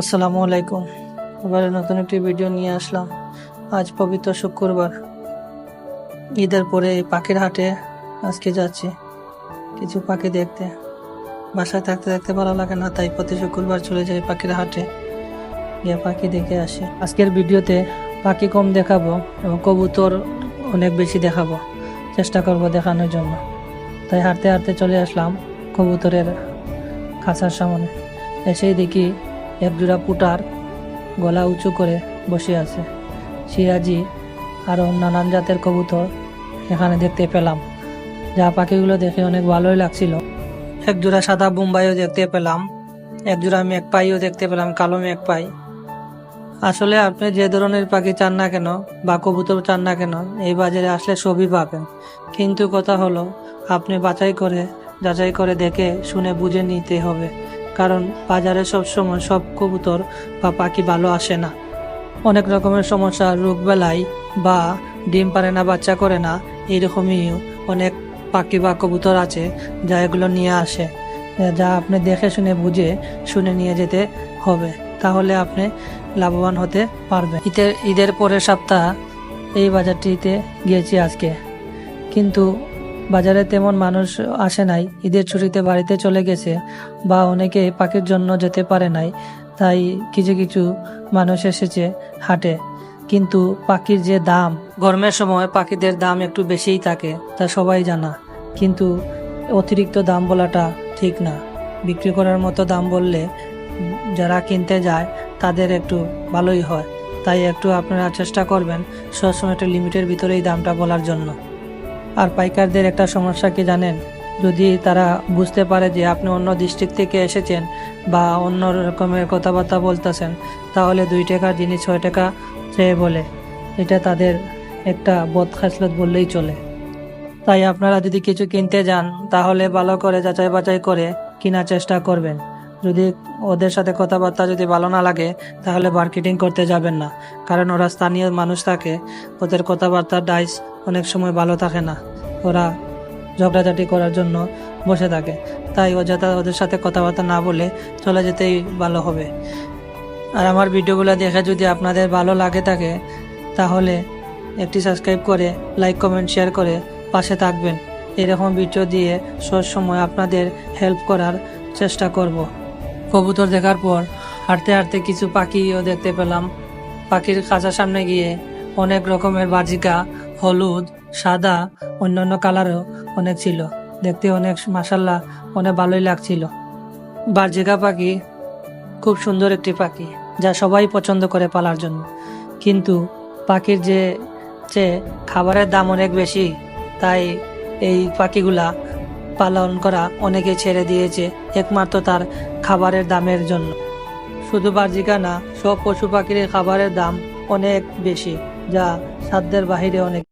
আসসালামু আলাইকুম। এবারে নতুন একটি ভিডিও নিয়ে আসলাম। আজ পবিত্র শুক্রবার। ঈদের পরে পাখির হাটে আজকে যাচ্ছি। কিছু পাখি দেখতে। বাসায় থাকতে থাকতে ভালো লাগে না, তাই প্রতি শুক্রবার চলে যাই পাখির হাটে। গিয়ে পাখি দেখে আসি। আজকের ভিডিওতে পাখি কম দেখাবো এবং কবুতর অনেক বেশি দেখাবো। চেষ্টা করব দেখানোর জন্য। তাই হাঁটতে হাঁটতে চলে আসলাম কবুতরের খাঁচার সামনে। এসেই দেখি এক জোড়া পুটার গলা উঁচু করে বসে আছে। সিরাজি আরও নানান জাতের কবুতর এখানে দেখতে পেলাম। যা পাখিগুলো দেখে অনেক ভালোই লাগছিল। এক জোড়া সাদা বোম্বাইও দেখতে পেলাম। এক জোড়া মেঘপাইও দেখতে পেলাম, কালো মেঘপাই। আসলে আপনি যে ধরনের পাখি চান না কেন বা কবুতর চান না কেন, এই বাজারে আসলে সবই পাবেন। কিন্তু কথা হলো, আপনি বাছাই করে, যাচাই করে দেখে, শুনে বুঝে নিতে হবে। কারণ বাজারে সব সময় সব কবুতর বা পাখি ভালো আসে না। অনেক রকমের সমস্যা, রোগ বেলায় বা ডিম পারে না, বাচ্চা করে না এইরকমই অনেক পাখি বা কবুতর আছে যা এগুলো নিয়ে আসে। যা আপনি দেখে শুনে বুঝে শুনে নিয়ে যেতে হবে। তাহলে আপনি লাভবান হতে পারবেন। ঈদের ঈদের পরের সপ্তাহ এই বাজারটিতে গিয়েছি আজকে। কিন্তু বাজারে তেমন মানুষ আসে নাই, ঈদের ছুটিতে বাড়িতে চলে গেছে বা অনেকে পাখির জন্য যেতে পারে নাই, তাই কিছু কিছু মানুষ এসেছে হাটে। কিন্তু পাখির যে দাম, গরমের সময় পাখিদের দাম একটু বেশিই থাকে, তা সবাই জানা। কিন্তু অতিরিক্ত দাম বলাটা ঠিক না। বিক্রি করার মতো দাম বললে যারা কিনতে যায়, তাদের একটু ভালোই হয়। তাই একটু আপনারা চেষ্টা করবেন, সবসময় একটা লিমিটের ভিতরেই দামটা বলার জন্য। আর পাইকারদের একটা সমস্যা কি জানেন? যদি তারা বুঝতে পারে যে আপনি অন্য ডিস্ট্রিক্ট থেকে এসেছেন বা অন্য রকমের কথাবার্তা বলতেছেন, তাহলে দুই টাকার জিনিস ছয় টাকা চেয়ে বলে, এটা তাদের একটা বদ খাসলত বললেই চলে। তাই আপনারা যদি কিছু কিনতে যান, তাহলে ভালো করে যাচাই বাছাই করে কেনার চেষ্টা করবেন। যদি ওদের সাথে কথাবার্তা যদি ভালো না লাগে, তাহলে মার্কেটিং করতে যাবেন না। কারণ ওরা স্থানীয় মানুষ থাকে, ওদের কথাবার্তার ডাইস অনেক সময় ভালো থাকে না। ওরা ঝগড়াঝাটি করার জন্য বসে থাকে। তাই অযথা ওদের সাথে কথাবার্তা না বলে চলে যেতেই ভালো হবে। আর আমার ভিডিওগুলো দেখে যদি আপনাদের ভালো লাগে থাকে, তাহলে একটি সাবস্ক্রাইব করে লাইক কমেন্ট শেয়ার করে পাশে থাকবেন। এরকম ভিডিও দিয়ে সব সময় আপনাদের হেল্প করার চেষ্টা করব। কবুতর দেখার পর হাঁটতে হাঁটতে কিছু পাখিও দেখতে পেলাম। পাখির খাঁচার সামনে গিয়ে অনেক রকমের বাজিকা, হলুদ, সাদা, অন্যান্য কালারও অনেক ছিল। দেখতে অনেক মাসাল্লাহ অনেক ভালোই লাগছিল। বার্জিকা পাখি খুব সুন্দর একটি পাখি, যা সবাই পছন্দ করে পালার জন্য। কিন্তু পাখির যে যে খাবারের দাম অনেক বেশি, তাই এই পাখিগুলা পালন করা অনেকে ছেড়ে দিয়েছে, একমাত্র তার খাবারের দামের জন্য। শুধু বার্জিকা না, সব পশু পাখির খাবারের দাম অনেক বেশি, যা সাধ্যের বাহিরে অনেক